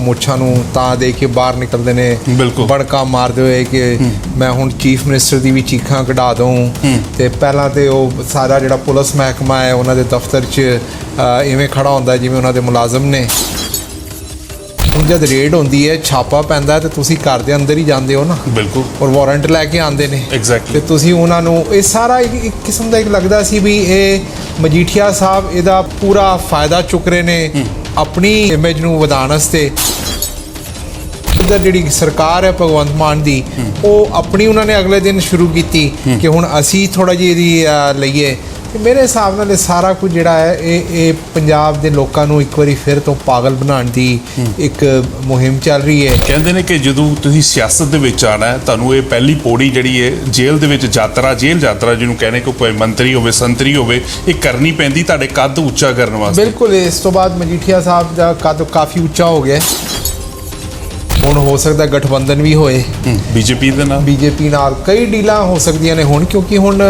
ਮੁੱਛਾਂ ਨੂੰ ਤਾਂ ਦੇ ਕੇ ਬਾਹਰ ਨਿਕਲਦੇ ਨੇ। ਬਿਲਕੁਲ। ਬੜਕਾ ਮਾਰਦੇ ਹੋਏ ਕਿ ਮੈਂ ਹੁਣ ਚੀਫ ਮਿਨਿਸਟਰ ਦੀ ਵੀ ਚੀਖਾਂ ਕਢਾ ਦਊਂ। ਤੇ ਪਹਿਲਾਂ ਤੇ ਉਹ ਸਾਰਾ ਜਿਹੜਾ ਪੁਲਿਸ ਮਹਿਕਮਾ ਹੈ ਉਹਨਾਂ ਦੇ ਦਫ਼ਤਰ 'ਚ ਇਵੇਂ ਖੜਾ ਹੁੰਦਾ ਜਿਵੇਂ ਉਹਨਾਂ ਦੇ ਮੁਲਾਜ਼ਮ ਨੇ। ਹੁਣ ਜਦ ਰੇਡ ਹੁੰਦੀ ਹੈ ਛਾਪਾ ਪੈਂਦਾ ਤੇ ਤੁਸੀਂ ਘਰ ਦੇ ਅੰਦਰ ਹੀ ਜਾਂਦੇ ਹੋ ਨਾ। ਬਿਲਕੁਲ। ਔਰ ਵਾਰੰਟ ਲੈ ਕੇ ਆਉਂਦੇ ਨੇ. ਤੇ ਤੁਸੀਂ ਉਹਨਾਂ ਨੂੰ ਇਹ ਸਾਰਾ ਇੱਕ ਕਿਸਮ ਦਾ ਇੱਕ ਲੱਗਦਾ ਸੀ ਵੀ ਇਹ ਮਜੀਠੀਆ ਸਾਹਿਬ ਇਹਦਾ ਪੂਰਾ ਫਾਇਦਾ ਚੁੱਕ ਰਹੇ ਨੇ। ਆਪਣੀ ਇਮੇਜ ਨੂੰ ਵਧਾਉਣ ਵਾਸਤੇ ਜਿਹੜੀ ਸਰਕਾਰ ਹੈ ਭਗਵੰਤ ਮਾਨ ਦੀ ਉਹ ਆਪਣੀ ਉਹਨਾਂ ਨੇ ਅਗਲੇ ਦਿਨ ਸ਼ੁਰੂ ਕੀਤੀ ਕਿ ਹੁਣ ਅਸੀਂ ਥੋੜਾ ਜਿਹੀ ਇਹਦੀ ਲਈਏ। ਤੇ ਮੇਰੇ ਹਿਸਾਬ ਨਾਲ ਇਹ ਸਾਰਾ ਕੁਝ ਜਿਹੜਾ ਹੈ ਇਹ ਇਹ ਪੰਜਾਬ ਦੇ ਲੋਕਾਂ ਨੂੰ ਇੱਕ ਵਾਰੀ ਫਿਰ ਤੋਂ ਪਾਗਲ ਬਣਾਉਣ ਦੀ ਇੱਕ ਮੁਹਿੰਮ ਚੱਲ ਰਹੀ ਹੈ। ਕਹਿੰਦੇ ਨੇ ਕਿ ਜਦੋਂ ਤੁਸੀਂ ਸਿਆਸਤ ਦੇ ਵਿੱਚ ਆਣਾ ਤੁਹਾਨੂੰ ਇਹ ਪਹਿਲੀ ਪੌੜੀ ਜਿਹੜੀ ਹੈ ਜੇਲ੍ਹ ਦੇ ਵਿੱਚ ਯਾਤਰਾ ਜੇਲ੍ਹ ਯਾਤਰਾ ਜਿਹਨੂੰ ਕਹਿੰਦੇ ਕਿ ਕੋਈ ਮੰਤਰੀ ਹੋਵੇ ਸੰਤਰੀ ਹੋਵੇ ਇਹ ਕਰਨੀ ਪੈਂਦੀ ਤੁਹਾਡੇ ਕੱਦ ਉੱਚਾ ਕਰਨ ਵਾਸਤੇ। ਬਿਲਕੁਲ ਇਸ ਤੋਂ ਬਾਅਦ ਮਜੀਠੀਆ ਸਾਹਿਬ ਦਾ ਕੱਦ ਕਾਫੀ ਉੱਚਾ ਹੋ ਗਿਆ। ਹੁਣ ਹੋ ਸਕਦਾ ਗਠਬੰਧਨ ਵੀ ਹੋਏ। ਬੀਜੇਪੀ ਦੇ ਨਾਲ। ਬੀਜੇਪੀ ਨਾਲ ਕਈ ਡੀਲਾਂ ਹੋ ਸਕਦੀਆਂ ਨੇ ਹੁਣ ਕਿਉਂਕਿ ਹੁਣ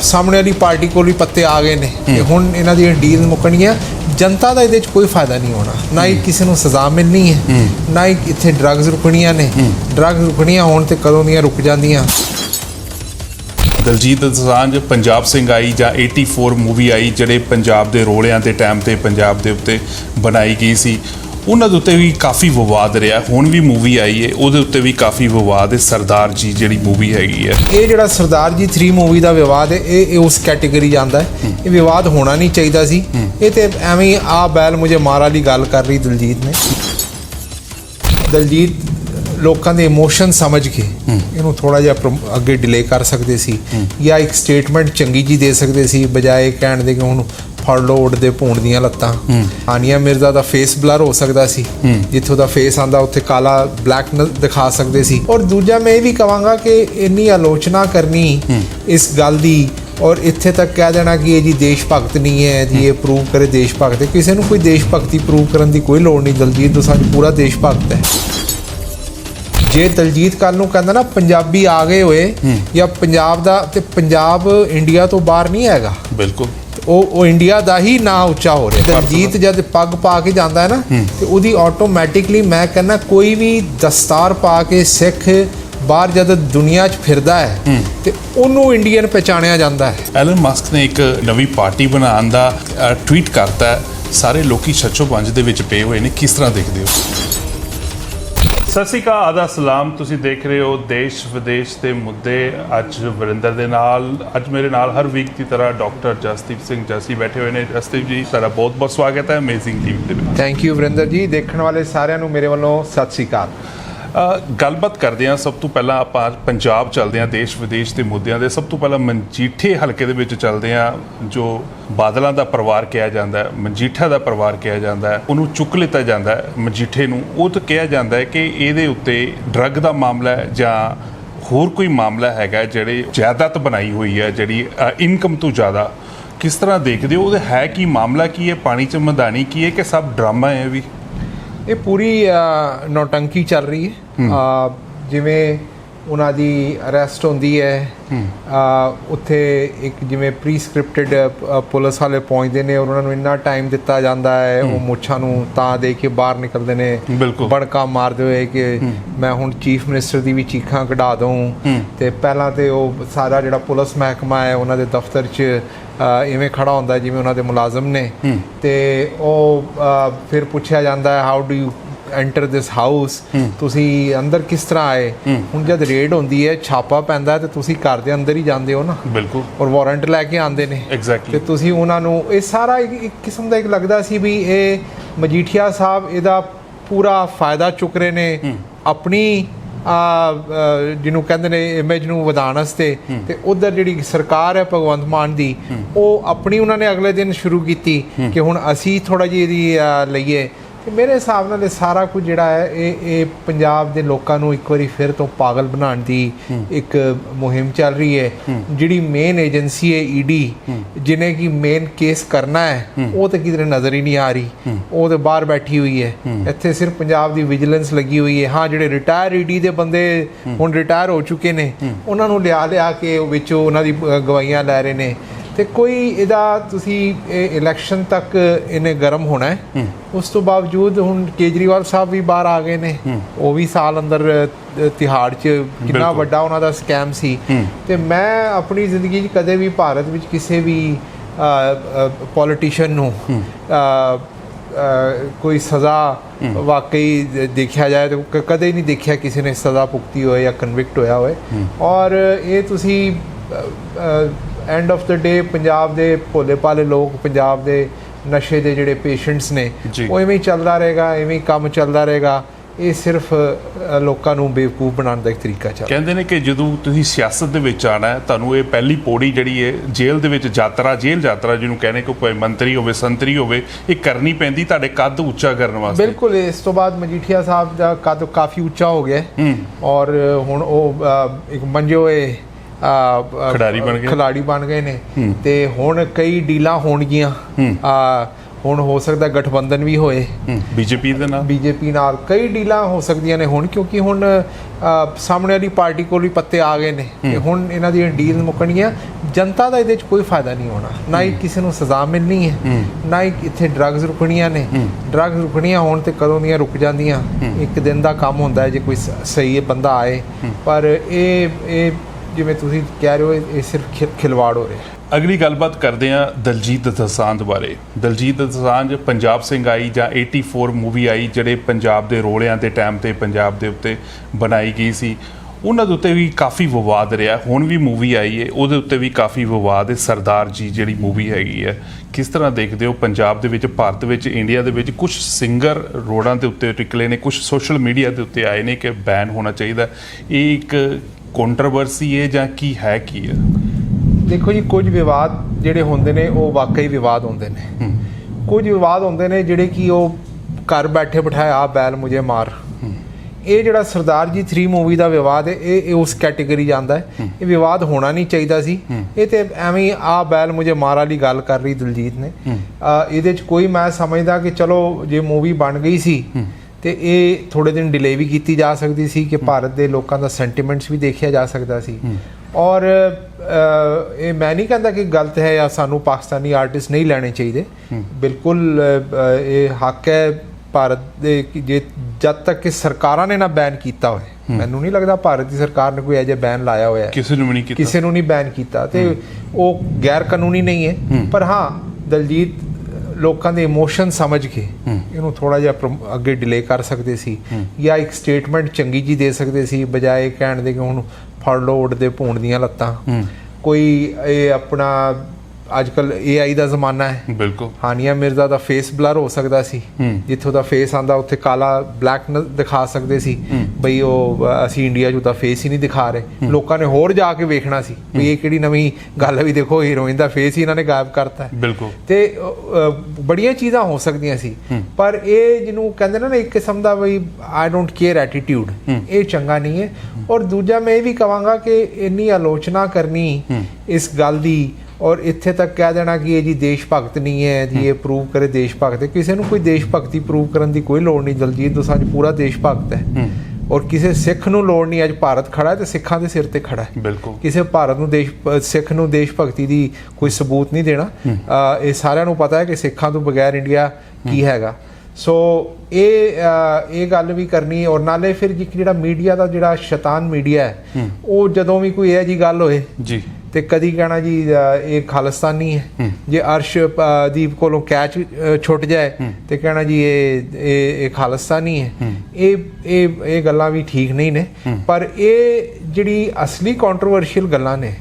ਸਾਹਮਣੇ ਵਾਲੀ ਪਾਰਟੀ ਕੋਲ ਵੀ ਪੱਤੇ ਆ ਗਏ ਨੇ ਤੇ ਹੁਣ ਇਹਨਾਂ ਦੀਆਂ ਡੀਲ ਮੁੱਕਣਗੀਆਂ। ਜਨਤਾ ਦਾ ਇਹਦੇ 'ਚ ਕੋਈ ਫਾਇਦਾ ਨਹੀਂ ਹੋਣਾ। ਨਾ ਹੀ ਕਿਸੇ ਨੂੰ ਸਜ਼ਾ ਮਿਲਣੀ ਹੈ ਨਾ ਹੀ ਇੱਥੇ ਡਰੱਗਸ ਰੁਕਣੀਆਂ ਨੇ। ਡਰੱਗਸ ਰੁਕਣੀਆਂ ਹੋਣ ਤੇ ਕਦੋਂ ਦੀਆਂ ਰੁਕ ਜਾਂਦੀਆਂ। ਦਲਜੀਤ ਦੋਸਾਂਝ ਪੰਜਾਬ ਸਿੰਘ ਆਈ ਜਾਂ 84 ਮੂਵੀ ਆਈ ਜਿਹੜੇ ਪੰਜਾਬ ਦੇ ਰੋਲਿਆਂ ਦੇ ਟਾਈਮ ਤੇ ਪੰਜਾਬ ਦੇ ਉੱਤੇ ਬਣਾਈ ਗਈ ਸੀ। ਉਹਨਾਂ ਦੇ ਉੱਤੇ ਵੀ ਕਾਫੀ ਵਿਵਾਦ ਰਿਹਾ। ਹੁਣ ਵੀ ਮੂਵੀ ਆਈ ਹੈ ਉਹਦੇ ਉੱਤੇ ਵੀ ਕਾਫੀ ਵਿਵਾਦ ਹੈ। ਸਰਦਾਰ ਜੀ ਜਿਹੜੀ ਮੂਵੀ ਹੈਗੀ ਹੈ। ਇਹ ਜਿਹੜਾ ਸਰਦਾਰ ਜੀ 3 ਮੂਵੀ ਦਾ ਵਿਵਾਦ ਹੈ ਇਹ ਇਹ ਉਸ ਕੈਟਾਗਰੀ ਜਾਂਦਾ ਹੈ। ਇਹ ਵਿਵਾਦ ਹੋਣਾ ਨਹੀਂ ਚਾਹੀਦਾ ਸੀ। ਇਹ ਤੇ ਐਵੇਂ ਆ ਬੈਲ ਮੁਝੇ ਮਾਰ ਵਾਲੀ ਗੱਲ ਕਰ ਰਹੀ ਦਲਜੀਤ ਨੇ। ਦਲਜੀਤ ਲੋਕਾਂ ਦੇ ਇਮੋਸ਼ਨ ਸਮਝ ਕੇ ਇਹਨੂੰ ਥੋੜਾ ਜਿਹਾ ਅੱਗੇ ਡਿਲੇ ਕਰ ਸਕਦੇ ਸੀ ਜਾਂ ਇੱਕ ਸਟੇਟਮੈਂਟ ਚੰਗੀ ਜੀ ਦੇ ਸਕਦੇ ਸੀ ਬਜਾਏ ਕਹਿਣ ਦੇ ਕਿ ਹੁਣ ਫੜ ਲੋ ਉੱਡਦੇ ਭੂਣ ਦੀਆਂ ਲੱਤਾਂ। ਆਨੀਆ ਮਿਰਜ਼ਾ ਦਾ ਫੇਸ ਬਲਰ ਹੋ ਸਕਦਾ ਸੀ। ਜਿੱਥੇ ਉਹਦਾ ਫੇਸ ਆਂਦਾ ਉੱਥੇ ਕਾਲਾ ਬਲੈਕ ਦਿਖਾ ਸਕਦੇ ਸੀ। ਔਰ ਦੂਜਾ ਮੈਂ ਇਹ ਵੀ ਕਵਾਂਗਾ ਕਿ ਇੰਨੀ ਆਲੋਚਨਾ ਕਰਨੀ ਇਸ ਗੱਲ ਦੀ ਔਰ ਇੱਥੇ ਤੱਕ ਕਹਿ ਦੇਣਾ ਕਿ ਇਹ ਜੀ ਦੇਸ਼ ਭਗਤ ਨਹੀਂ ਹੈ ਜੀ ਇਹ ਪ੍ਰੂਵ ਕਰੇ ਦੇਸ਼ ਭਗਤ ਕਿਸੇ ਨੂੰ ਕੋਈ ਦੇਸ਼ ਭਗਤੀ ਪ੍ਰੂਵ ਕਰਨ ਦੀ ਕੋਈ ਲੋੜ ਨਹੀਂ ਦਲਜੀਤ ਦੋਸਾਂਝ ਪੂਰਾ ਦੇਸ਼ ਭਗਤ ਹੈ। ਜੇ ਦਲਜੀਤ ਕੱਲ ਨੂੰ ਕਹਿੰਦਾ ਨਾ ਪੰਜਾਬੀ ਆ ਗਏ ਹੋਏ ਜਾਂ ਪੰਜਾਬ ਦਾ ਤੇ ਪੰਜਾਬ ਇੰਡੀਆ ਤੋਂ ਬਾਹਰ ਨਹੀਂ ਹੈਗਾ। ਬਿਲਕੁਲ। ਉਹ ਉਹ ਇੰਡੀਆ ਦਾ ਹੀ ਨਾਂ ਉੱਚਾ ਹੋ ਰਿਹਾ। ਦਲਜੀਤ ਜਦ ਪੱਗ ਪਾ ਕੇ ਜਾਂਦਾ ਹੈ ਨਾ ਤੇ ਉਹਦੀ ਆਟੋਮੈਟਿਕਲੀ ਮੈਂ ਕਹਿੰਦਾ ਕੋਈ ਵੀ ਦਸਤਾਰ ਪਾ ਕੇ ਸਿੱਖ ਬਾਹਰ ਜਦ ਦੁਨੀਆ 'ਚ ਫਿਰਦਾ ਹੈ ਤੇ ਉਹਨੂੰ ਇੰਡੀਅਨ ਪਛਾਣਿਆ ਜਾਂਦਾ ਹੈ। ਐਲਨ ਮਸਕ ਨੇ ਇੱਕ ਨਵੀਂ ਪਾਰਟੀ ਬਣਾਉਣ ਦਾ ਟਵੀਟ ਕਰਤਾ। ਸਾਰੇ ਲੋਕੀ ਛੱਛੋ ਪੰਜ ਦੇ ਵਿੱਚ ਪਏ ਹੋਏ ਨੇ। ਕਿਸ ਤਰ੍ਹਾਂ ਦੇਖਦੇ ਹੋ? ਸਤਿ ਸ਼੍ਰੀ ਅਕਾਲ ਆਦਾ ਸਲਾਮ। ਤੁਸੀਂ ਦੇਖ ਰਹੇ ਹੋ ਦੇਸ਼ ਵਿਦੇਸ਼ ਦੇ ਮੁੱਦੇ। ਅੱਜ ਵਰਿੰਦਰ ਦੇ ਨਾਲ, ਅੱਜ ਮੇਰੇ ਨਾਲ ਹਰ ਵੀਕ ਦੀ ਤਰ੍ਹਾਂ ਡਾਕਟਰ ਜਸਦੀਪ ਸਿੰਘ ਜਸੀ ਬੈਠੇ ਹੋਏ ਨੇ। ਜਸਦੀਪ ਜੀ, ਤੁਹਾਡਾ ਬਹੁਤ ਬਹੁਤ ਸਵਾਗਤ ਹੈ ਅਮੇਜ਼ਿੰਗ ਟੀਮ ਦੇ ਵਿੱਚ। ਥੈਂਕ ਯੂ ਵਰਿੰਦਰ ਜੀ। ਦੇਖਣ ਵਾਲੇ ਸਾਰਿਆਂ ਨੂੰ ਮੇਰੇ ਵੱਲੋਂ ਸਤਿ ਸ੍ਰੀ ਅਕਾਲ। ਗੱਲਬਾਤ ਕਰਦੇ ਹਾਂ। ਸਭ ਤੋਂ ਪਹਿਲਾਂ ਆਪਾਂ ਪੰਜਾਬ ਚੱਲਦੇ ਹਾਂ, ਦੇਸ਼ ਵਿਦੇਸ਼ ਦੇ ਮੁੱਦਿਆਂ ਦੇ। ਸਭ ਤੋਂ ਪਹਿਲਾਂ ਮਨਜੀਠੇ ਹਲਕੇ ਦੇ ਵਿੱਚ ਚੱਲਦੇ ਹਾਂ, ਜੋ ਬਾਦਲਾਂ ਦਾ ਪਰਿਵਾਰ ਕਿਹਾ ਜਾਂਦਾ ਹੈ, ਮਨਜੀਠਾ ਦਾ ਪਰਿਵਾਰ ਕਿਹਾ ਜਾਂਦਾ ਹੈ, ਉਹਨੂੰ ਚੁੱਕ ਲਿੱਤਾ ਜਾਂਦਾ ਹੈ, ਮਨਜੀਠੇ ਨੂੰ। ਉਹ ਤਾਂ ਕਿਹਾ ਜਾਂਦਾ ਹੈ ਕਿ ਇਹਦੇ ਉੱਤੇ ਡਰੱਗ ਦਾ ਮਾਮਲਾ ਹੈ ਜਾਂ ਹੋਰ ਕੋਈ ਮਾਮਲਾ ਹੈਗਾ ਜਿਹੜੇ ਜਾਇਦਾਦ ਬਣਾਈ ਹੋਈ ਹੈ, ਜਿਹੜੀ ਇਨਕਮ ਤੋਂ ਜ਼ਿਆਦਾ। ਕਿਸ ਤਰ੍ਹਾਂ ਦੇਖਦੇ ਹੋ? ਉਹਦਾ ਹੈ ਕੀ ਮਾਮਲਾ ਕੀ ਹੈ? ਪਾਣੀ ਚ ਮਧਾਣੀ ਕੀ ਹੈ ਕਿ ਸਭ ਡਰਾਮਾ ਹੈ ਵੀ? ਇਹ ਪੂਰੀ ਨੌਟੰਕੀ ਚੱਲ ਰਹੀ ਹੈ। ਜਿਵੇਂ ਉਹਨਾਂ ਦੀ ਅਰੈਸਟ ਹੁੰਦੀ ਹੈ। ਉੱਥੇ ਇੱਕ ਜਿਵੇਂ ਪ੍ਰੀ ਸਕ੍ਰਿਪਟਡ ਪੁਲਿਸ ਵਾਲੇ ਪਹੁੰਚਦੇ ਨੇ ਔਰ ਉਹਨਾਂ ਨੂੰ ਇੰਨਾ ਟਾਈਮ ਦਿੱਤਾ ਜਾਂਦਾ ਹੈ। ਉਹ ਮੁੱਛਾਂ ਨੂੰ ਤਾਂ ਦੇ ਕੇ ਬਾਹਰ ਨਿਕਲਦੇ ਨੇ। ਬੜਕਾ ਮਾਰਦੇ ਹੋਏ ਕਿ ਮੈਂ ਹੁਣ ਚੀਫ ਮਿਨਿਸਟਰ ਦੀ ਵੀ ਚੀਖਾਂ ਕਢਾ ਦਊਂ। ਤੇ ਪਹਿਲਾਂ ਤੇ ਉਹ ਸਾਰਾ ਜਿਹੜਾ ਪੁਲਿਸ ਮਹਿਕਮਾ ਹੈ ਉਹਨਾਂ ਦੇ ਦਫ਼ਤਰ 'ਚ ਇਵੇਂ ਖੜਾ ਹੁੰਦਾ ਜਿਵੇਂ ਉਹਨਾਂ ਦੇ ਮੁਲਾਜ਼ਮ ਨੇ। ਤੇ ਉਹ ਫਿਰ ਪੁੱਛਿਆ ਜਾਂਦਾ ਹੈ how do you enter this house ਤੁਸੀਂ ਅੰਦਰ ਕਿਸ ਤਰ੍ਹਾਂ ਆਏ? ਹੁਣ ਜਦ ਰੇਡ ਹੁੰਦੀ ਹੈ ਛਾਪਾ ਪੈਂਦਾ ਤੇ ਤੁਸੀਂ ਘਰ ਦੇ ਅੰਦਰ ਹੀ ਜਾਂਦੇ ਹੋ ਨਾ। ਬਿਲਕੁਲ। ਔਰ ਵਾਰੰਟ ਲੈ ਕੇ ਆਉਂਦੇ ਨੇ। ਤੇ ਤੁਸੀਂ ਉਹਨਾਂ ਨੂੰ ਇਹ ਸਾਰਾ ਇੱਕ ਕਿਸਮ ਦਾ ਇੱਕ ਲੱਗਦਾ ਸੀ ਵੀ ਇਹ ਮਜੀਠੀਆ ਸਾਹਿਬ ਇਹਦਾ ਪੂਰਾ ਫਾਇਦਾ ਚੁੱਕ ਰਹੇ ਨੇ। ਆਪਣੀ ਜਿਹਨੂੰ ਕਹਿੰਦੇ ਨੇ ਇਮੇਜ ਨੂੰ ਵਧਾਉਣ ਵਾਸਤੇ। ਤੇ ਉਧਰ ਜਿਹੜੀ ਸਰਕਾਰ ਹੈ ਭਗਵੰਤ ਮਾਨ ਦੀ ਉਹ ਆਪਣੀ ਉਹਨਾਂ ਨੇ ਅਗਲੇ ਦਿਨ ਸ਼ੁਰੂ ਕੀਤੀ ਕਿ ਹੁਣ ਅਸੀਂ ਥੋੜਾ ਜਿਹੀ ਇਹਦੀ ਲਈਏ। ਮੇਰੇ ਹਿਸਾਬ ਨਾਲ ਇਹ ਸਾਰਾ ਕੁਝ ਜਿਹੜਾ ਹੈ ਇਹ ਇਹ ਪੰਜਾਬ ਦੇ ਲੋਕਾਂ ਨੂੰ ਇੱਕ ਵਾਰੀ ਫਿਰ ਤੋਂ ਪਾਗਲ ਬਣਾਉਣ ਦੀ ਇੱਕ ਮੁਹਿੰਮ ਚੱਲ ਰਹੀ ਹੈ। ਜਿਹੜੀ ਮੇਨ ਏਜੰਸੀ ਹੈ ਈਡੀ ਜਿਹਨੇ ਕੀ ਮੇਨ ਕੇਸ ਕਰਨਾ ਹੈ ਉਹ ਤੇ ਕਿਧਰੇ ਨਜ਼ਰ ਹੀ ਨਹੀਂ ਆ ਰਹੀ। ਉਹ ਤੇ ਬਾਹਰ ਬੈਠੀ ਹੋਈ ਹੈ। ਇੱਥੇ ਸਿਰਫ ਪੰਜਾਬ ਦੀ ਵਿਜੀਲੈਂਸ ਲੱਗੀ ਹੋਈ ਹੈ। ਹਾਂ ਜਿਹੜੇ ਰਿਟਾਇਰ ਈਡੀ ਦੇ ਬੰਦੇ ਹੁਣ ਰਿਟਾਇਰ ਹੋ ਚੁੱਕੇ ਨੇ ਉਹਨਾਂ ਨੂੰ ਲਿਆ ਲਿਆ ਕੇ ਵਿੱਚੋਂ ਉਹਨਾਂ ਦੀ ਗਵਾਹੀਆਂ ਲੈ ਰਹੇ ਨੇ। ਤੇ ਕੋਈ ਇਹਦਾ ਤੁਸੀਂ ਇਲੈਕਸ਼ਨ ਤੱਕ ਇਹਨੇ ਗਰਮ ਹੋਣਾ ਹੈ। ਉਸ ਤੋਂ ਬਾਵਜੂਦ ਹੁਣ ਕੇਜਰੀਵਾਲ ਸਾਹਿਬ ਵੀ ਬਾਹਰ ਆ ਗਏ ਨੇ। ਉਹ ਵੀ ਸਾਲ ਅੰਦਰ ਤਿਹਾੜ 'ਚ ਕਿੰਨਾ। ਵੱਡਾ ਉਹਨਾਂ ਦਾ ਸਕੈਮ ਸੀ। ਤੇ ਮੈਂ ਆਪਣੀ ਜ਼ਿੰਦਗੀ 'ਚ ਕਦੇ ਵੀ ਭਾਰਤ ਵਿੱਚ ਕਿਸੇ ਵੀ ਪੋਲੀਟੀਸ਼ੀਅਨ ਨੂੰ ਕੋਈ ਸਜ਼ਾ ਵਾਕਈ ਦੇਖਿਆ ਜਾਏ ਤਾਂ ਕਦੇ ਨਹੀਂ ਦੇਖਿਆ ਕਿਸੇ ਨੇ ਸਜ਼ਾ ਭੁਗਤੀ ਹੋਏ ਜਾਂ ਕਨਵਿਕਟ ਹੋਇਆ ਹੋਏ। ਔਰ ਇਹ ਤੁਸੀਂ end of the day Punjab ਦੇ ਭੋਲੇ ਭਾਲੇ ਲੋਕ ਪੰਜਾਬ ਦੇ ਨਸ਼ੇ ਦੇ ਜਿਹੜੇ ਪੇਸ਼ੈਂਟਸ ਨੇ। ਉਹ ਐਵੇਂ ਹੀ ਚੱਲਦਾ ਰਹੇਗਾ ਐਵੇਂ ਹੀ ਕੰਮ ਚੱਲਦਾ ਰਹੇਗਾ। ਇਹ ਸਿਰਫ ਲੋਕਾਂ ਨੂੰ ਬੇਵਕੂਫ ਬਣਾਉਣ ਦਾ ਇੱਕ ਤਰੀਕਾ ਚੱਲ ਕਹਿੰਦੇ ਨੇ ਕਿ ਜਦੋਂ ਤੁਸੀਂ ਸਿਆਸਤ ਦੇ ਵਿੱਚ ਆਣਾ ਹੈ ਤੁਹਾਨੂੰ ਇਹ ਪਹਿਲੀ ਪੌੜੀ ਜਿਹੜੀ ਹੈ ਜੇਲ੍ਹ ਦੇ ਵਿੱਚ ਯਾਤਰਾ ਜੇਲ੍ਹ ਯਾਤਰਾ ਜਿਹਨੂੰ ਕਹਿੰਦੇ ਕਿ ਕੋਈ ਮੰਤਰੀ ਹੋਵੇ ਸੰਤਰੀ ਹੋਵੇ ਇਹ ਕਰਨੀ ਪੈਂਦੀ ਤੁਹਾਡੇ ਕੱਦ ਉੱਚਾ ਕਰਨ ਵਾਸਤੇ। ਬਿਲਕੁਲ ਇਸ ਤੋਂ ਬਾਅਦ ਮਜੀਠੀਆ ਸਾਹਿਬ ਦਾ ਕੱਦ ਕਾਫੀ ਉੱਚਾ ਹੋ ਗਿਆ ਹੈ। ਔਰ ਹੁਣ ਉਹ ਇੱਕ ਮੰਜੇ ਹੋਏ ਅ, ਅ, ਖਿਡਾਰੀ ਬਣ ਗਏ। ਖਿਡਾਰੀ ਬਣ ਗਏ ਨੇ। ਤੇ ਹੁਣ ਕਈ ਡੀਲਾਂ ਹੋਣਗੀਆਂ। ਅ, ਹੁਣ ਹੋ ਸਕਦਾ ਗਠਬੰਧਨ ਵੀ ਹੋਏ। ਬੀਜੇਪੀ ਦੇ ਨਾਲ? ਬੀਜੇਪੀ ਨਾਲ ਕਈ ਡੀਲਾਂ ਹੋ ਸਕਦੀਆਂ ਨੇ ਹੁਣ ਕਿਉਂਕਿ ਹੁਣ ਸਾਹਮਣੇ ਵਾਲੀ ਪਾਰਟੀ ਕੋਲ ਵੀ ਪੱਤੇ ਆ ਗਏ ਨੇ। ਤੇ ਹੁਣ ਇਹਨਾਂ ਦੀਆਂ ਡੀਲ ਮੁੱਕਣਗੀਆਂ। ਜਨਤਾ ਦਾ ਇਹਦੇ 'ਚ ਕੋਈ ਫਾਇਦਾ ਨਹੀਂ ਹੋਣਾ। ਨਾ ਹੀ ਕਿਸੇ ਨੂੰ ਸਜ਼ਾ ਮਿਲਣੀ ਹੈ। ਨਾ ਹੀ ਇੱਥੇ ਡਰੱਗਸ ਰੁਕਣੀਆਂ ਨੇ। ਡਰੱਗਸ ਰੁਕਣੀਆਂ ਹੋਣ ਤੇ ਕਦੋਂ ਦੀਆਂ ਰੁਕ ਜਾਂਦੀਆਂ। ਇੱਕ ਦਿਨ ਦਾ ਕੰਮ ਹੁੰਦਾ ਹੈ ਜੇ ਕੋਈ ਸਹੀ ਬੰਦਾ ਆਏ। ਪਰ ਇਹ ਇਹ ਜਿਵੇਂ ਤੁਸੀਂ ਕਹਿ ਰਹੇ ਹੋ, ਇਹ ਸਿਰਫ ਖਿ- ਖਿਲਵਾੜ ਹੋ ਰਿਹਾ ਅਗਲੀ ਗੱਲਬਾਤ ਕਰਦੇ ਹਾਂ ਦਲਜੀਤ ਦਸਾਂਝ ਬਾਰੇ। ਦਲਜੀਤ ਦਸਾਂਝ ਪੰਜਾਬ ਸਿੰਘ ਆਈ ਜਾਂ 84 ਮੂਵੀ ਆਈ, ਜਿਹੜੇ ਪੰਜਾਬ ਦੇ ਰੋਲਿਆਂ ਦੇ ਟਾਈਮ ਤੇ ਪੰਜਾਬ ਦੇ ਉੱਤੇ ਬਣਾਈ ਗਈ ਸੀ। ਉਹਨਾਂ ਦੇ ਉੱਤੇ ਵੀ ਕਾਫੀ ਵਿਵਾਦ ਰਿਹਾ। ਹੁਣ ਵੀ ਮੂਵੀ ਆਈ ਹੈ ਉਹਦੇ ਉੱਤੇ ਵੀ ਕਾਫੀ ਵਿਵਾਦ ਹੈ ਸਰਦਾਰ ਜੀ ਜਿਹੜੀ ਮੂਵੀ ਹੈਗੀ ਹੈ ਕਿਸ ਤਰ੍ਹਾਂ ਦੇਖਦੇ ਹੋ? ਪੰਜਾਬ ਦੇ ਵਿੱਚ, ਭਾਰਤ ਵਿੱਚ, ਇੰਡੀਆ ਦੇ ਵਿੱਚ ਕੁਝ ਸਿੰਗਰ ਰੋਡਾਂ ਦੇ ਉੱਤੇ ਟਿਕਲੇ ਨੇ ਕੁਝ ਸੋਸ਼ਲ ਮੀਡੀਆ ਦੇ ਉੱਤੇ ਆਏ ਨੇ ਕਿ ਬੈਨ ਹੋਣਾ ਚਾਹੀਦਾ। ਇਹ ਇੱਕ ਕੰਟਰੋਵਰਸੀ ਹੈ ਜਾਂ ਕੀ ਹੈ ਕੀ? ਹੈ ਦੇਖੋ ਜੀ ਕੁਝ ਵਿਵਾਦ ਜਿਹੜੇ ਹੁੰਦੇ ਨੇ ਉਹ ਵਾਕਈ ਵਿਵਾਦ ਹੁੰਦੇ ਨੇ। ਕੁਝ ਵਿਵਾਦ ਹੁੰਦੇ ਨੇ ਜਿਹੜੇ ਕਿ ਉਹ ਘਰ ਬੈਠੇ ਬਿਠਾਏ ਆ ਬੈਲ ਮੁਝੇ ਮਾਰ। ਇਹ ਜਿਹੜਾ ਸਰਦਾਰ ਜੀ 3 ਮੂਵੀ ਦਾ ਵਿਵਾਦ ਹੈ ਇਹ ਇਹ ਉਸ ਕੈਟਾਗਰੀ ਜਾਂਦਾ ਹੈ। ਇਹ ਵਿਵਾਦ ਹੋਣਾ ਨਹੀਂ ਚਾਹੀਦਾ ਸੀ। ਇਹ ਤੇ ਐਵੇਂ ਆ ਬੈਲ ਮੁਝੇ ਮਾਰ ਵਾਲੀ ਗੱਲ ਕਰ ਰਹੀ ਦਲਜੀਤ ਨੇ। ਇਹਦੇ ਚ ਕੋਈ ਮੈਂ ਸਮਝਦਾ ਕਿ ਚਲੋ ਜੇ ਮੂਵੀ ਬਣ ਗਈ ਸੀ ਤੇ ਇਹ ਥੋੜੇ ਦਿਨ ਡਿਲੇ ਵੀ ਕੀਤੀ ਜਾ ਸਕਦੀ ਸੀ ਕਿ ਭਾਰਤ ਦੇ ਲੋਕਾਂ ਦਾ ਸੈਂਟੀਮੈਂਟਸ ਵੀ ਦੇਖਿਆ ਜਾ ਸਕਦਾ ਸੀ। ਔਰ ਇਹ ਮੈਂ ਨਹੀਂ ਕਹਿੰਦਾ ਕਿ ਗਲਤ ਹੈ ਜਾਂ ਸਾਨੂੰ ਪਾਕਿਸਤਾਨੀ ਆਰਟਿਸਟ ਨਹੀਂ ਲੈਣੇ ਚਾਹੀਦੇ। ਬਿਲਕੁਲ ਇਹ ਹੱਕ ਹੈ ਭਾਰਤ ਦੇ ਜੇ ਜਦ ਤੱਕ ਕਿ ਸਰਕਾਰਾਂ ਨੇ ਨਾ ਬੈਨ ਕੀਤਾ ਹੋਏ ਮੈਨੂੰ ਨਹੀਂ ਲੱਗਦਾ ਭਾਰਤ ਦੀ ਸਰਕਾਰ ਨੇ ਕੋਈ ਅਜੇ ਬੈਨ ਲਾਇਆ ਹੋਇਆ। ਹੈ ਕਿਸੇ ਨੂੰ ਨਹੀਂ ਕੀਤਾ। ਕਿਸੇ ਨੂੰ ਨਹੀਂ ਬੈਨ ਕੀਤਾ। ਤੇ ਉਹ ਗੈਰ ਕਾਨੂੰਨੀ ਨਹੀਂ ਹੈ। ਪਰ ਹਾਂ ਦਲਜੀਤ ਲੋਕਾਂ ਦੇ ਇਮੋਸ਼ਨ ਸਮਝ ਕੇ ਇਹਨੂੰ ਥੋੜਾ ਜਿਹਾ ਅੱਗੇ ਡਿਲੇ ਕਰ ਸਕਦੇ ਸੀ ਜਾਂ ਇੱਕ ਸਟੇਟਮੈਂਟ ਚੰਗੀ ਜੀ ਦੇ ਸਕਦੇ ਸੀ ਬਜਾਏ ਕਹਿਣ ਦੇ ਕਿ ਹੁਣ ਫੜ ਲਓ ਉੱਡਦੇ ਭੂਣ ਦੀਆਂ ਲੱਤਾਂ। ਕੋਈ ਇਹ ਆਪਣਾ ਅੱਜ ਕੱਲ AI ਦਾ ਜ਼ਮਾਨਾ ਹੈ। ਬਿਲਕੁਲ। ਹਾਨੀਆ ਮਿਰਜ਼ਾ ਦਾ ਫੇਸ ਬਲਰ ਹੋ ਸਕਦਾ ਸੀ। ਜਿੱਥੇ ਉਹਦਾ ਫੇਸ ਆਂਦਾ ਉੱਥੇ ਕਾਲਾ ਬਲੈਕ ਦਿਖਾ ਸਕਦੇ ਸੀ। ਬਈ ਉਹ ਅਸੀਂ ਇੰਡੀਆ 'ਚ ਉਹਦਾ ਫੇਸ ਹੀ ਨਹੀਂ ਦਿਖਾ ਰਹੇ। ਲੋਕਾਂ ਨੇ ਹੋਰ ਜਾ ਕੇ ਵੇਖਣਾ ਸੀ। ਵੀ ਇਹ ਕਿਹੜੀ ਨਵੀਂ ਗੱਲ ਵੀ ਦੇਖੋ ਹੀਰੋਇਨ ਦਾ ਫੇਸ ਹੀ ਇਹਨਾਂ ਨੇ ਗਾਇਬ ਕਰਤਾ ਬਿਲਕੁਲ। ਤੇ ਬੜੀਆਂ ਚੀਜ਼ਾਂ ਹੋ ਸਕਦੀਆਂ ਸੀ। ਪਰ ਇਹ ਜਿਹਨੂੰ ਕਹਿੰਦੇ ਨਾ ਨਾ ਇੱਕ ਕਿਸਮ ਦਾ ਬਈ ਆਈ ਡੋਨਟ ਕੇਅਰ ਐਟੀਟਿਊਡ ਇਹ ਚੰਗਾ ਨਹੀਂ ਹੈ। ਔਰ ਦੂਜਾ ਮੈਂ ਇਹ ਵੀ ਕਵਾਂਗਾ ਕਿ ਇੰਨੀ ਆਲੋਚਨਾ ਕਰਨੀ ਇਸ ਗੱਲ ਦੀ ਔਰ ਇੱਥੇ ਤੱਕ ਕਹਿ ਦੇਣਾ ਕਿ ਇਹ ਜੀ ਦੇਸ਼ ਭਗਤ ਨਹੀਂ ਹੈ ਜੀ ਇਹ ਪ੍ਰੂਵ ਕਰੇ ਦੇਸ਼ ਭਗਤ ਹੈ। ਕਿਸੇ ਨੂੰ ਕੋਈ ਦੇਸ਼ ਭਗਤੀ ਪ੍ਰੂਵ ਕਰਨ ਦੀ ਕੋਈ ਲੋੜ ਨਹੀਂ ਦਲਜੀਤ ਦੋਸਾਂਝ ਪੂਰਾ ਦੇਸ਼ ਭਗਤ ਹੈ। ਔਰ ਕਿਸੇ ਸਿੱਖ ਨੂੰ ਲੋੜ ਨਹੀਂ ਅੱਜ ਭਾਰਤ ਖੜਾ ਹੈ ਤੇ ਸਿੱਖਾਂ ਦੇ ਸਿਰ ਤੇ ਖੜਾ ਹੈ। ਬਿਲਕੁਲ। ਕਿਸੇ ਭਾਰਤ ਨੂੰ ਦੇਸ਼ ਸਿੱਖ ਨੂੰ ਦੇਸ਼ ਭਗਤੀ ਦੀ ਕੋਈ ਸਬੂਤ ਨਹੀਂ ਦੇਣਾ। ਇਹ ਸਾਰਿਆਂ ਨੂੰ ਪਤਾ ਹੈ ਕਿ ਸਿੱਖਾਂ ਤੋਂ ਬਗੈਰ ਇੰਡੀਆ ਕੀ ਹੈਗਾ। ਸੋ ਇਹ ਇਹ ਗੱਲ ਵੀ ਕਰਨੀ ਔਰ ਨਾਲੇ ਫਿਰ ਜਿਹੜਾ ਮੀਡੀਆ ਦਾ ਜਿਹੜਾ ਸ਼ੈਤਾਨ ਮੀਡੀਆ ਹੈ ਉਹ ਜਦੋਂ ਵੀ ਕੋਈ ਇਹ ਜੀ ਗੱਲ ਹੋਏ ਜੀ। ਤੇ ਕਦੀ ਕਹਿਣਾ ਜੀ ਇਹ ਖਾਲਿਸਤਾਨੀ ਹੈ। ਜੇ ਅਰਸ਼ ਦੀਪ ਕੋਲੋਂ ਕੈਚ ਛੁੱਟ ਜਾਏ ਤੇ ਕਹਿਣਾ ਜੀ ਇਹ ਇਹ ਇਹ ਖਾਲਿਸਤਾਨੀ ਹੈ। ਇਹ ਇਹ ਇਹ ਗੱਲਾਂ ਵੀ ਠੀਕ ਨਹੀਂ ਨੇ। ਪਰ ਇਹ ਜਿਹੜੀ ਅਸਲੀ ਕੰਟਰੋਵਰਸ਼ੀਅਲ ਗੱਲਾਂ ਨੇ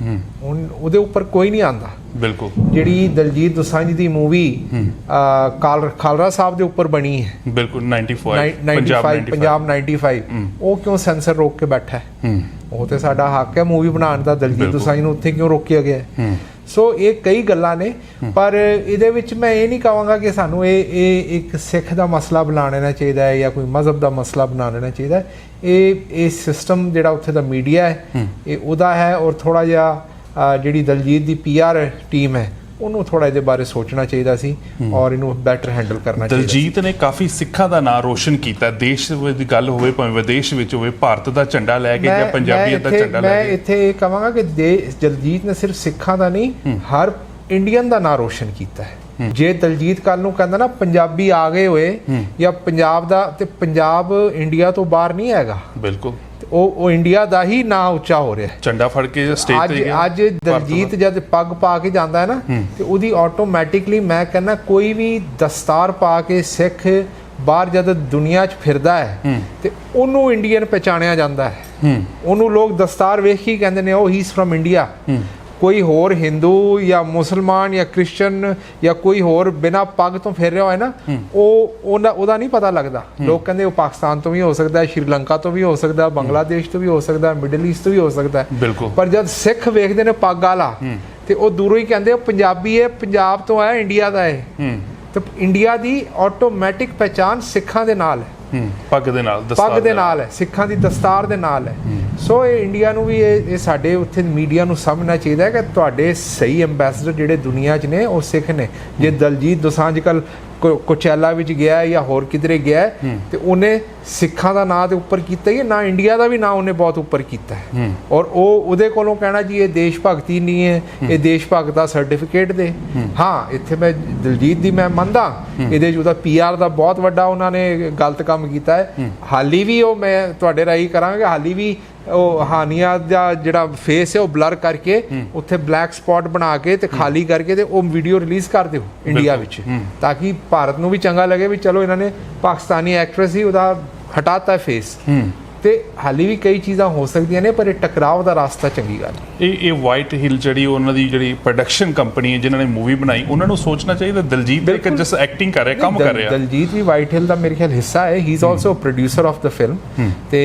ਹੁਣ ਉਹਦੇ ਉੱਪਰ ਕੋਈ ਨਹੀਂ ਆਂਦਾ। ਬਿਲਕੁਲ। ਜਿਹੜੀ ਦਲਜੀਤ ਦੋਸਾਂਝ ਦੀ ਮੂਵੀ ਕਾਲ ਖਾਲਰਾ ਸਾਹਿਬ ਦੇ ਉੱਪਰ ਬਣੀ ਹੈ। ਬਿਲਕੁਲ 95 95 ਪੰਜਾਬ 95 ਪੰਜਾਬ 95 ਉਹ ਕਿਉਂ ਸੈਂਸਰ ਰੋਕ ਕੇ ਬੈਠਾ ਹੈ? ਉਹ ਤੇ ਸਾਡਾ ਹੱਕ ਹੈ ਮੂਵੀ ਬਣਾਉਣ ਦਾ ਦਲਜੀਤ। ਦੋਸਾਂਝ ਨੂੰ ਉੱਥੇ ਕਿਉਂ ਰੋਕਿਆ ਗਿਆ ਹੈ? ਸੋ ਇਹ ਕਈ ਗੱਲਾਂ ਨੇ ਪਰ ਇਹਦੇ ਵਿੱਚ ਮੈਂ ਇਹ ਨਹੀਂ ਕਹਾਂਗਾ ਕਿ ਸਾਨੂੰ ਇਹ ਇਹ ਇੱਕ ਸਿੱਖ ਦਾ ਮਸਲਾ ਬਣਾ ਲੈਣਾ ਚਾਹੀਦਾ ਹੈ ਜਾਂ ਕੋਈ ਮਜ਼ਹਬ ਦਾ ਮਸਲਾ ਬਣਾ ਲੈਣਾ ਚਾਹੀਦਾ ਹੈ। ਇਹ ਇਹ ਸਿਸਟਮ ਜਿਹੜਾ ਉੱਥੇ ਦਾ ਮੀਡੀਆ ਹੈ ਇਹ ਉਹਦਾ ਹੈ ਔਰ ਥੋੜਾ ਜਿਹਾ ਜਿਹੜੀ ਦਲਜੀਤ ਦੀ ਪੀਆਰ ਟੀਮ ਹੈ ਉਹਨੂੰ ਥੋੜਾ ਇਹਦੇ ਬਾਰੇ ਸੋਚਣਾ ਚਾਹੀਦਾ ਸੀ ਔਰ ਇਹਨੂੰ ਬੈਟਰ ਹੈਂਡਲ ਕਰਨਾ ਚਾਹੀਦਾ। ਦਲਜੀਤ ਨੇ ਕਾਫੀ ਸਿੱਖਾਂ ਦਾ ਨਾਂ ਰੋਸ਼ਨ ਕੀਤਾ। ਦੇਸ਼ ਦੀ ਗੱਲ ਹੋਵੇ ਭਾਵੇਂ ਵਿਦੇਸ਼ ਵਿੱਚ ਹੋਵੇ ਭਾਰਤ ਦਾ ਝੰਡਾ ਲੈ ਕੇ ਜਾਂ ਮੈਂ- ਪੰਜਾਬੀਅਤ ਦਾ ਮੈਂ ਝੰਡਾ ਲੈ ਮੈਂ ਕੇ। ਇੱਥੇ ਇਹ ਕਹਾਂਗਾ ਕਿ ਦਲਜੀਤ ਨੇ ਸਿਰਫ ਸਿੱਖਾਂ ਦਾ ਨਹੀਂ ਹਰ ਇੰਡੀਅਨ ਦਾ ਨਾਂ ਰੋਸ਼ਨ ਕੀਤਾ ਹੈ। ਜੇ ਦਲਜੀਤ ਕੱਲ ਨੂੰ ਕਹਿੰਦਾ ਨਾ ਪੰਜਾਬੀ ਆ ਗਏ ਹੋਏ ਜਾਂ ਪੰਜਾਬ ਦਾ ਤੇ ਪੰਜਾਬ ਇੰਡੀਆ ਤੋਂ ਬਾਹਰ ਨਹੀਂ ਹੈਗਾ। ਬਿਲਕੁਲ। ਉਹ ਉਹ ਇੰਡੀਆ ਦਾ ਹੀ ਨਾਂ ਉੱਚਾ ਹੋ ਰਿਹਾ ਹੈ। ਝੰਡਾ ਫੜ ਕੇ ਸਟੇਜ ਅੱਜ ਤੇ ਗਿਆ। ਅੱਜ ਦਲਜੀਤ ਜਦ ਪੱਗ ਪਾ ਕੇ ਜਾਂਦਾ ਹੈ ਨਾ ਤੇ ਉਹਦੀ ਆਟੋਮੈਟਿਕਲੀ ਮੈਂ ਕਹਿੰਦਾ ਕੋਈ ਵੀ ਦਸਤਾਰ ਪਾ ਕੇ ਸਿੱਖ ਬਾਹਰ ਜਦ ਦੁਨੀਆ 'ਚ ਫਿਰਦਾ ਹੈ ਤੇ ਉਹਨੂੰ ਇੰਡੀਅਨ ਪਛਾਣਿਆ ਜਾਂਦਾ ਹੈ। ਉਹਨੂੰ ਲੋਕ ਦਸਤਾਰ ਵੇਖ ਕੇ ਕਹਿੰਦੇ ਨੇ ਉਹ ਹੀ ਇਜ਼ ਫਰਮ ਇੰਡੀਆ ਕੋਈ ਹੋਰ ਹਿੰਦੂ ਜਾਂ ਮੁਸਲਮਾਨ ਜਾਂ ਕ੍ਰਿਸਚੀਅਨ ਜਾਂ ਕੋਈ ਹੋਰ ਬਿਨਾ ਪੱਗ ਤੋਂ ਫਿਰ ਰਿਹਾ ਹੋਏ ਨਾ ਉਹ ਉਹਦਾ ਉਹਦਾ ਨਹੀਂ ਪਤਾ ਲੱਗਦਾ। ਲੋਕ ਕਹਿੰਦੇ ਉਹ ਪਾਕਿਸਤਾਨ ਤੋਂ ਵੀ ਹੋ ਸਕਦਾ ਹੈ ਸ਼੍ਰੀਲੰਕਾ ਤੋਂ ਵੀ ਹੋ ਸਕਦਾ ਹੈ ਬੰਗਲਾਦੇਸ਼ ਤੋਂ ਵੀ ਹੋ ਸਕਦਾ ਹੈ ਮਿਡਲ ਈਸਟ ਤੋਂ ਵੀ ਹੋ ਸਕਦਾ ਹੈ। ਪਰ ਜਦ ਸਿੱਖ ਵੇਖਦੇ ਨੇ ਪੱਗ ਵਾਲਾ ਤੇ ਉਹ ਦੂਰੋਂ ਹੀ ਕਹਿੰਦੇ ਉਹ ਪੰਜਾਬੀ ਹੈ ਪੰਜਾਬ ਤੋਂ ਹੈ ਇੰਡੀਆ ਦਾ ਹੈ। ਤੇ ਇੰਡੀਆ ਦੀ ਆਟੋਮੈਟਿਕ ਪਹਿਚਾਨ ਸਿੱਖਾਂ ਦੇ ਨਾਲ ਹੈ। ਹੂੰ ਪੱਗ ਦੇ ਨਾਲ ਦਸਤਾਰ ਪੱਗ ਦੇ ਨਾਲ। ਹੈ ਸਿੱਖਾਂ ਦੀ ਦਸਤਾਰ ਦੇ ਨਾਲ ਹੈ। ਸੋ ਇਹ ਇੰਡੀਆ ਨੂੰ ਵੀ ਇਹ ਇਹ ਸਾਡੇ ਉੱਥੇ ਮੀਡੀਆ ਨੂੰ ਸਮਝਣਾ ਚਾਹੀਦਾ ਹੈ ਕਿ ਤੁਹਾਡੇ ਸਹੀ ਐਮਬੈਸਡਰ ਜਿਹੜੇ ਦੁਨੀਆ 'ਚ ਨੇ ਉਹ ਸਿੱਖ ਨੇ। ਜੇ ਦਲਜੀਤ ਦੋਸਾਂਝ ਕੱਲ ਕੋਚੈਲਾ ਵਿੱਚ ਗਿਆ ਹੈ ਜਾਂ ਹੋਰ ਕਿਧਰੇ ਗਿਆ ਹੈ, ਤੇ ਉਹਨੇ ਸਿੱਖਾਂ ਦਾ ਨਾਂ ਤੇ ਉੱਪਰ ਕੀਤਾ ਹੀ ਨਾ ਇੰਡੀਆ ਦਾ ਵੀ ਨਾਂ ਉਹਨੇ ਬਹੁਤ ਉੱਪਰ ਕੀਤਾ ਹੈ। ਔਰ ਉਹ ਉਹਦੇ ਕੋਲੋਂ ਕਹਿਣਾ ਜੀ ਇਹ ਦੇਸ਼ ਭਗਤੀ ਨਹੀਂ ਹੈ ਇਹ ਦੇਸ਼ ਭਗਤ ਦਾ ਸਰਟੀਫਿਕੇਟ ਦੇ। ਹਾਂ। ਇੱਥੇ ਮੈਂ ਦਲਜੀਤ ਦੀ ਮੈਂ ਮੰਨਦਾ। ਇਹਦੇ 'ਚ ਉਹਦਾ ਪੀਆਰ ਦਾ ਬਹੁਤ ਵੱਡਾ ਉਹਨਾਂ ਨੇ ਗਲਤ ਕੰਮ ਕੀਤਾ ਹੈ। ਹਾਲੀ ਵੀ ਉਹ ਮੈਂ ਤੁਹਾਡੇ ਰਾਹੀਂ ਕਰਾਂਗੇ ਹਾਲੀ ਵੀ ਉਹ ਹਾਨੀਆ ਦਾ ਜਿਹੜਾ ਫੇਸ ਹੈ ਉਹ ਬਲਰ ਕਰਕੇ ਉੱਥੇ ਬਲੈਕ ਸਪੌਟ ਬਣਾ ਕੇ ਤੇ ਖਾਲੀ ਕਰਕੇ ਤੇ ਉਹ ਵੀਡੀਓ ਰਿਲੀਜ਼ ਕਰ ਦਿਓ ਇੰਡੀਆ ਵਿੱਚ। ਤਾਂ ਕਿ ਭਾਰਤ ਨੂੰ ਵੀ ਚੰਗਾ ਲੱਗੇ ਵੀ ਚਲੋ ਇਹਨਾਂ ਨੇ ਪਾਕਿਸਤਾਨੀ ਐਕਟਰੈਸ ਹੀ ਉਹਦਾ ਹਟਾਤਾ ਫੇਸ ਤੇ ਹਾਲੀ ਵੀ ਕਈ ਚੀਜ਼ਾਂ ਹੋ ਸਕਦੀਆਂ ਨੇ ਪਰ ਇਹ ਟਕਰਾਵ ਦਾ ਰਾਸਤਾ ਚੰਗੀ ਗੱਲ। ਇਹ ਇਹ ਵਾਈਟ ਹਿਲ ਜਿਹੜੀ ਉਹਨਾਂ ਦੀ ਜਿਹੜੀ ਪ੍ਰੋਡਕਸ਼ਨ ਕੰਪਨੀ ਹੈ ਜਿਨ੍ਹਾਂ ਨੇ ਮੂਵੀ ਬਣਾਈ ਉਹਨਾਂ ਨੂੰ ਸੋਚਣਾ ਚਾਹੀਦਾ ਦਲਜੀਤ ਇੱਕ। ਜਸ ਐਕਟਿੰਗ ਕਰ ਰਿਹਾ ਕੰਮ ਕਰ ਰਿਹਾ ਦਲਜੀਤ ਵੀ ਵਾਈਟ ਹਿਲ ਦਾ ਮੇਰੇ ਖਿਆਲ ਹਿੱਸਾ ਹੈ he is also producer of the film ਤੇ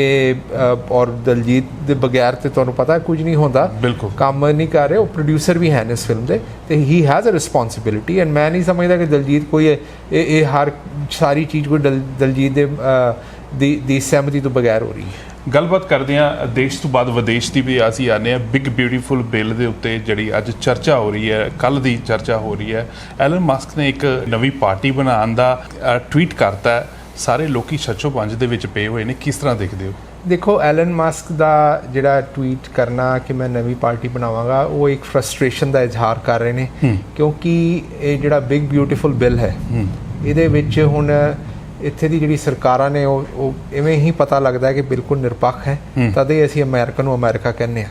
ਔਰ ਦਲਜੀਤ ਦੇ ਬਗੈਰ ਤੇ ਤੁਹਾਨੂੰ ਪਤਾ ਹੈ ਕੁਝ ਨਹੀਂ ਹੁੰਦਾ। ਕੰਮ ਨਹੀਂ ਕਰ ਰਹੇ ਉਹ ਪ੍ਰੋਡਿਊਸਰ ਵੀ ਹਨ ਇਸ ਫਿਲਮ ਦੇ ਤੇ ਹੀ ਹੈਜ਼ ਅ ਰਿਸਪੌਂਸਿਬਿਲਿਟੀ ਐਂਡ ਮੈਂ ਨਹੀਂ ਸਮਝਦਾ ਕਿ ਦਲਜੀਤ ਕੋਈ ਇਹ ਹਰ ਸਾਰੀ ਚੀਜ਼ ਕੋਈ ਦਲ- ਦਲਜੀਤ ਦੇ ਦੀ ਦੀ ਸਹਿਮਤੀ ਤੋਂ ਬਗੈਰ ਹੋ ਰਹੀ ਹੈ। ਗੱਲਬਾਤ ਕਰਦੇ ਆ ਦੇਸ਼ ਤੋਂ ਬਾਅਦ ਵਿਦੇਸ਼ ਦੀ ਵੀ ਅਸੀਂ ਆਨੇ ਆ ਬਿਗ ਬਿਊਟੀਫੁਲ ਬਿੱਲ ਦੇ ਉੱਤੇ ਜਿਹੜੀ ਅੱਜ ਚਰਚਾ ਹੋ ਰਹੀ ਹੈ ਕੱਲ ਦੀ ਚਰਚਾ ਹੋ ਰਹੀ ਹੈ। ਐਲਨ ਮਸਕ ਨੇ ਇੱਕ ਨਵੀਂ ਪਾਰਟੀ ਬਣਾਉਣ ਦਾ ਟਵੀਟ ਕਰਤਾ। ਸਾਰੇ ਲੋਕੀ ਛੱਚੋ ਪੰਜ ਦੇ ਵਿੱਚ ਪਏ ਹੋਏ ਨੇ। ਕਿਸ ਤਰ੍ਹਾਂ ਦੇਖਦੇ ਹੋ? ਦੇਖੋ ਐਲਨ ਮਸਕ ਦਾ ਜਿਹੜਾ ਟਵੀਟ ਕਰਨਾ ਕਿ ਮੈਂ ਨਵੀਂ ਪਾਰਟੀ ਬਣਾਵਾਂਗਾ ਉਹ ਇੱਕ ਫਰਸਟ੍ਰੇਸ਼ਨ ਦਾ ਇਜ਼ਹਾਰ ਕਰ ਰਹੇ ਨੇ। ਕਿਉਂਕਿ ਇਹ ਜਿਹੜਾ ਬਿਗ ਬਿਊਟੀਫੁਲ ਬਿੱਲ ਹੈ। ਇਹਦੇ ਵਿੱਚ ਹੁਣ ਇੱਥੇ ਦੀ ਜਿਹੜੀ ਸਰਕਾਰਾਂ ਨੇ ਉਹ ਉਹ ਇਵੇਂ ਹੀ ਪਤਾ ਲੱਗਦਾ ਹੈ ਕਿ ਬਿਲਕੁਲ ਨਿਰਪੱਖ ਹੈ। ਤਦ ਹੀ ਅਸੀਂ ਅਮਰੀਕਾ ਨੂੰ ਅਮਰੀਕਾ ਕਹਿੰਦੇ ਆ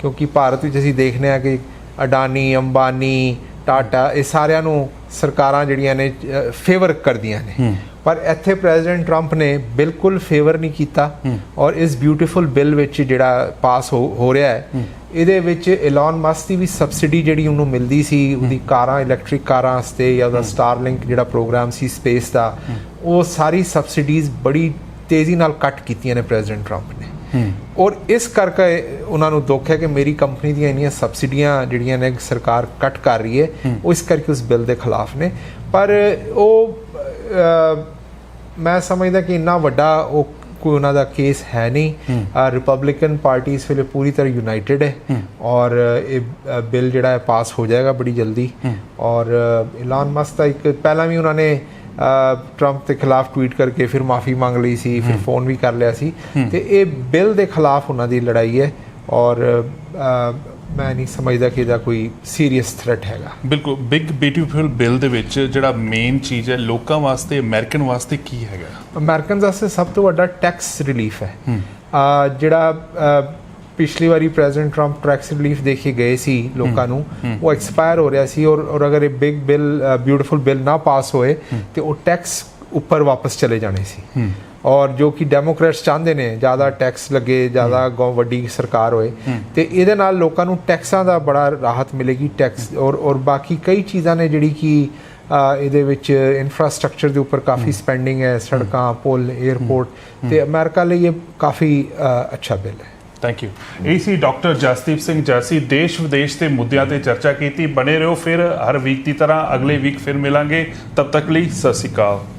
ਕਿਉਂਕਿ ਭਾਰਤ ਵਿੱਚ ਅਸੀਂ ਦੇਖਦੇ ਆ ਕਿ ਅਡਾਨੀ ਅੰਬਾਨੀ ਟਾਟਾ ਇਹ ਸਾਰਿਆਂ ਨੂੰ ਸਰਕਾਰਾਂ ਜਿਹੜੀਆਂ ਨੇ ਫੇਵਰ ਕਰਦੀਆਂ ਨੇ। ਪਰ ਇੱਥੇ ਪ੍ਰੈਜ਼ੀਡੈਂਟ ਟਰੰਪ ਨੇ ਬਿਲਕੁਲ ਫੇਵਰ ਨਹੀਂ ਕੀਤਾ ਔਰ ਇਸ ਬਿਊਟੀਫੁਲ ਬਿੱਲ ਵਿੱਚ ਜਿਹੜਾ ਪਾਸ ਹੋ ਹੋ ਰਿਹਾ ਹੈ ਇਹਦੇ ਵਿੱਚ ਐਲਨ ਮਸਕ ਦੀ ਵੀ ਸਬਸਿਡੀ ਜਿਹੜੀ ਉਹਨੂੰ ਮਿਲਦੀ ਸੀ ਉਹਦੀ ਕਾਰਾਂ ਇਲੈਕਟ੍ਰਿਕ ਕਾਰਾਂ ਵਾਸਤੇ ਜਾਂ ਉਹਦਾ ਸਟਾਰਲਿੰਕ ਜਿਹੜਾ ਪ੍ਰੋਗਰਾਮ ਸੀ ਸਪੇਸ ਦਾ ਉਹ ਸਾਰੀ ਸਬਸਿਡੀਜ਼ ਬੜੀ ਤੇਜ਼ੀ ਨਾਲ ਕੱਟ ਕੀਤੀਆਂ ਨੇ ਪ੍ਰੈਜ਼ੀਡੈਂਟ ਟਰੰਪ ਨੇ। ਔਰ ਇਸ ਕਰਕੇ ਉਹਨਾਂ ਨੂੰ ਦੁੱਖ ਹੈ ਕਿ ਮੇਰੀ ਕੰਪਨੀ ਦੀਆਂ ਇੰਨੀਆਂ ਸਬਸਿਡੀਆਂ ਜਿਹੜੀਆਂ ਨੇ ਸਰਕਾਰ ਕੱਟ ਕਰ ਰਹੀ ਹੈ ਉਹ ਇਸ ਕਰਕੇ ਉਸ ਬਿੱਲ ਦੇ ਖਿਲਾਫ ਨੇ। ਪਰ ਉਹ ਮੈਂ ਸਮਝਦਾ ਕਿ ਇੰਨਾ ਵੱਡਾ ਉਹ ਕੋਈ ਉਹਨਾਂ ਦਾ ਕੇਸ ਹੈ ਨਹੀਂ। ਰਿਪਬਲਿਕਨ ਪਾਰਟੀ ਇਸ ਵੇਲੇ ਪੂਰੀ ਤਰ੍ਹਾਂ ਯੂਨਾਈਟਿਡ ਹੈ। ਔਰ ਇਹ ਬਿੱਲ ਜਿਹੜਾ ਹੈ ਪਾਸ ਹੋ ਜਾਏਗਾ ਬੜੀ ਜਲਦੀ। ਔਰ ਐਲਾਨ ਮਸਕ ਦਾ ਇੱਕ ਪਹਿਲਾਂ ਵੀ ਉਹਨਾਂ ਨੇ ਟਰੰਪ ਦੇ ਖਿਲਾਫ ਟਵੀਟ ਕਰਕੇ ਫਿਰ ਮਾਫੀ ਮੰਗ ਲਈ ਸੀ ਫਿਰ ਫੋਨ ਵੀ ਕਰ ਲਿਆ ਸੀ। ਤੇ ਇਹ ਬਿੱਲ ਦੇ ਖਿਲਾਫ ਉਹਨਾਂ ਦੀ ਲੜਾਈ ਹੈ ਔਰ ਮੈਂ ਨਹੀਂ ਸਮਝਦਾ ਕਿ ਇਹਦਾ ਕੋਈ ਸੀਰੀਅਸ ਥ੍ਰੈਟ ਹੈਗਾ। ਬਿਲਕੁਲ ਬਿਗ ਬਿਊਟੀਫੁਲ ਬਿੱਲ ਦੇ ਵਿੱਚ ਜਿਹੜਾ ਮੇਨ ਚੀਜ਼ ਹੈ ਲੋਕਾਂ ਵਾਸਤੇ ਅਮਰੀਕਨ ਵਾਸਤੇ ਕੀ ਹੈਗਾ? ਅਮਰੀਕਨਸ ਵਾਸਤੇ ਸਭ ਤੋਂ ਵੱਡਾ ਟੈਕਸ ਰਿਲੀਫ ਹੈ। ਜਿਹੜਾ ਪਿਛਲੀ ਵਾਰੀ ਪ੍ਰੈਜ਼ੀਡੈਂਟ ਟਰੰਪ ਟੈਕਸ ਰਿਲੀਫ ਦੇ ਕੇ ਗਏ ਸੀ ਲੋਕਾਂ ਨੂੰ ਉਹ ਐਕਸਪਾਇਰ ਹੋ ਰਿਹਾ ਸੀ ਔਰ ਔਰ ਅਗਰ ਇਹ ਬਿਗ ਬਿੱਲ ਬਿਊਟੀਫੁਲ ਬਿੱਲ ਨਾ ਪਾਸ ਹੋਏ ਤੇ ਉਹ ਟੈਕਸ ਉੱਪਰ ਵਾਪਸ ਚਲੇ ਜਾਣੇ ਸੀ। ਔਰ ਜੋ ਕਿ ਡੈਮੋਕ੍ਰੇਟਸ ਚਾਹੁੰਦੇ ਨੇ ਜ਼ਿਆਦਾ ਟੈਕਸ ਲੱਗੇ ਜ਼ਿਆਦਾ ਵੱਡੀ ਸਰਕਾਰ ਹੋਏ ਤੇ ਇਹਦੇ ਨਾਲ ਲੋਕਾਂ ਨੂੰ ਟੈਕਸਾਂ ਦਾ ਬੜਾ ਰਾਹਤ ਮਿਲੇਗੀ ਟੈਕਸ ਔਰ ਔਰ ਬਾਕੀ ਕਈ ਚੀਜ਼ਾਂ ਨੇ ਜਿਹੜੀ ਕਿ ਇਹਦੇ ਵਿੱਚ ਇਨਫਰਾਸਟ੍ਰਕਚਰ ਦੇ ਉੱਪਰ ਕਾਫੀ ਸਪੈਂਡਿੰਗ ਹੈ ਸੜਕਾਂ ਪੁਲ 에ਅਰਪੋਰਟ ਤੇ ਅਮਰੀਕਾ ਲਈ ਇਹ ਕਾਫੀ ਅੱਛਾ ਬਿੱਲ ਹੈ। ਥੈਂਕ ਯੂ ਇਹ ਸੀ ਡਾਕਟਰ ਜਸਦੀਪ ਸਿੰਘ ਜਰਸੀ, ਦੇਸ਼ ਵਿਦੇਸ਼ ਦੇ ਮੁੱਦਿਆਂ ਤੇ ਚਰਚਾ ਕੀਤੀ। ਬਣੇ ਰਹੋ ਫਿਰ ਹਰ ਵੀਕ ਦੀ ਤਰ੍ਹਾਂ। ਅਗਲੇ ਵੀਕ ਫਿਰ ਮਿਲਾਂਗੇ। ਤਬ ਤੱਕ ਲਈ ਸਤਿ ਸ਼੍ਰੀ ਅਕਾਲ।